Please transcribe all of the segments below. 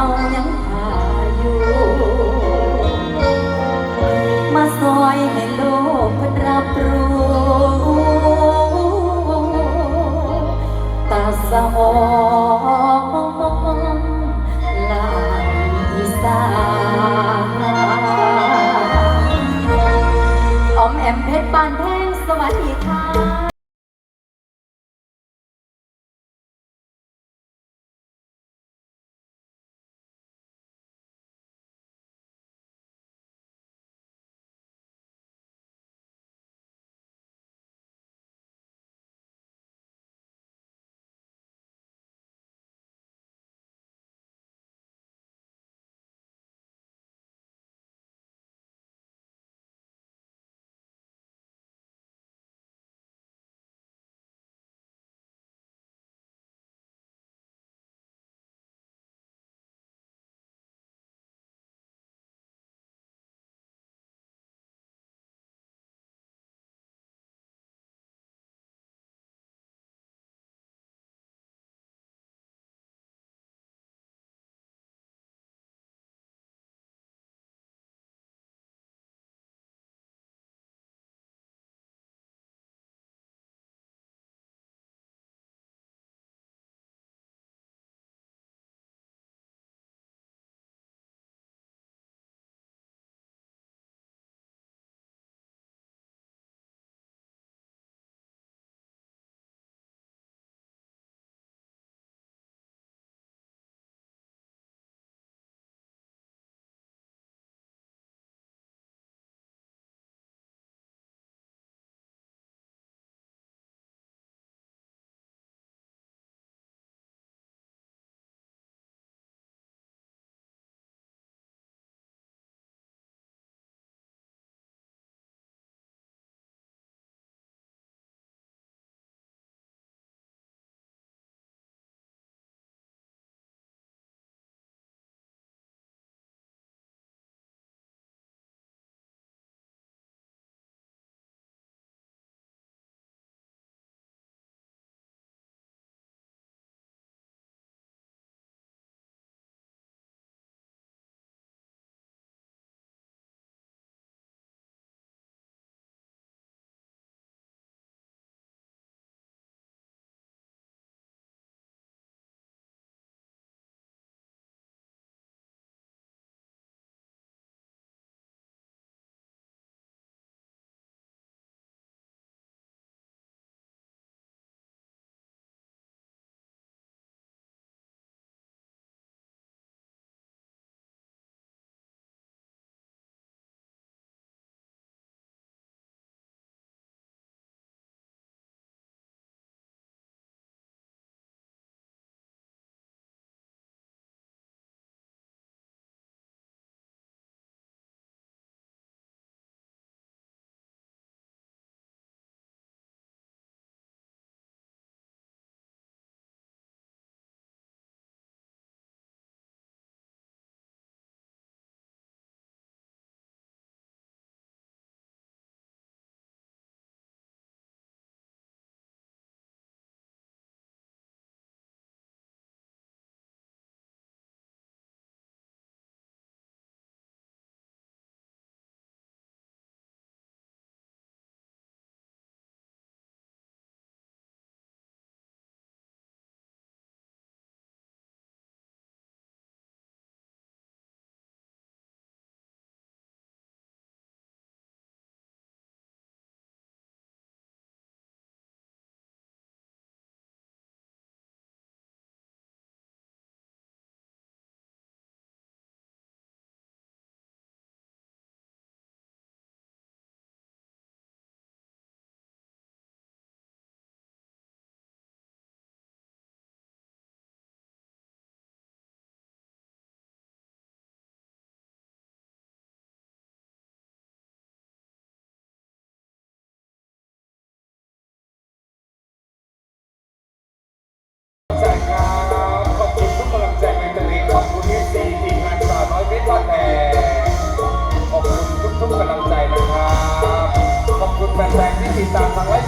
านเฮายังหาอยู่ มาซอยให้โลกเพิ่นรับรู้ตาสะออ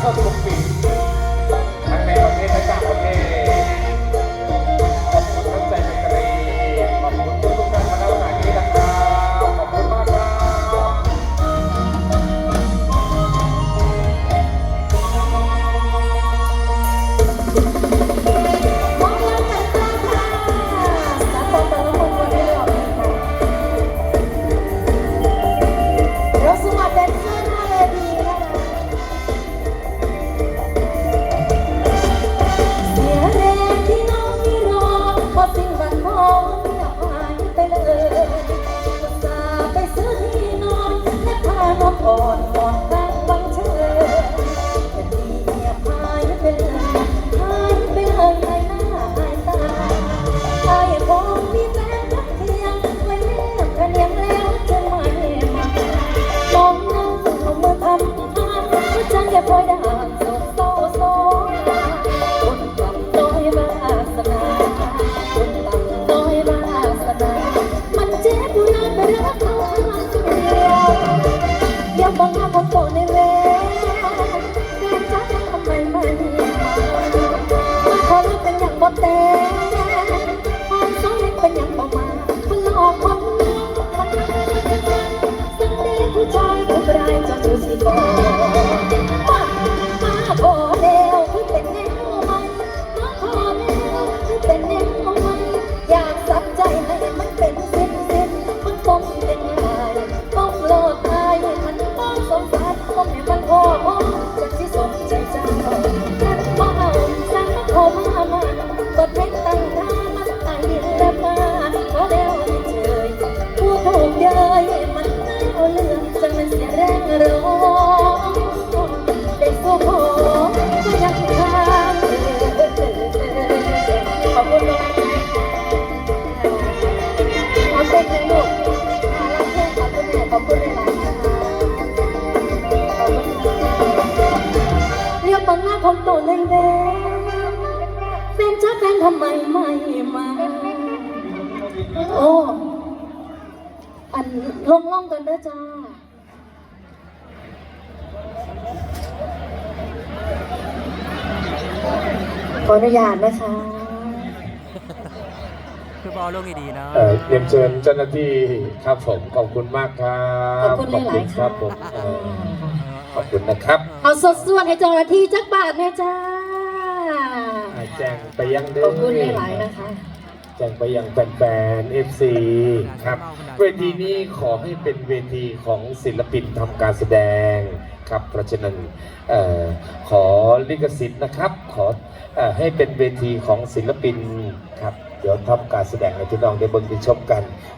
사도록 돼 ขอบคุณหลายๆนะคะขอบคุณค่ะเรียกบังหน้าของตัวเลยแม่เป็นเจ้าแฟนทำไมไม่มา โอ้ อันลงล่องกันเด้อจ้า ขออนุญาตนะคะ คือบอลลูกดีๆเนาะเอ่อเรียนเชิญเจ้าหน้าที่ครับผมขอบคุณมากครับขอบคุณหลายๆครัค่ะบผมเอ่อขอบคุณนะครับเอาสดส่วนให้เจ้าหน้าที่จักบาทเนี่ยจ้า อ่าแจ้งไปยังเด้ ขอบคุณหลายๆนะคะ แจ้งไปยังแฟนๆ FC ครับ เวทีนี้ขอให้เป็นเวทีของศิลปินทำการแสดงครับ เพราะฉะนั้นเอ่อขอลิขสิทธิ์นะครับ ขอเอ่อให้เป็นเวทีของศิลปินครับ เดี๋ยวทำการแสดงให้พี่น้องได้เบิ่งได้ชมกัน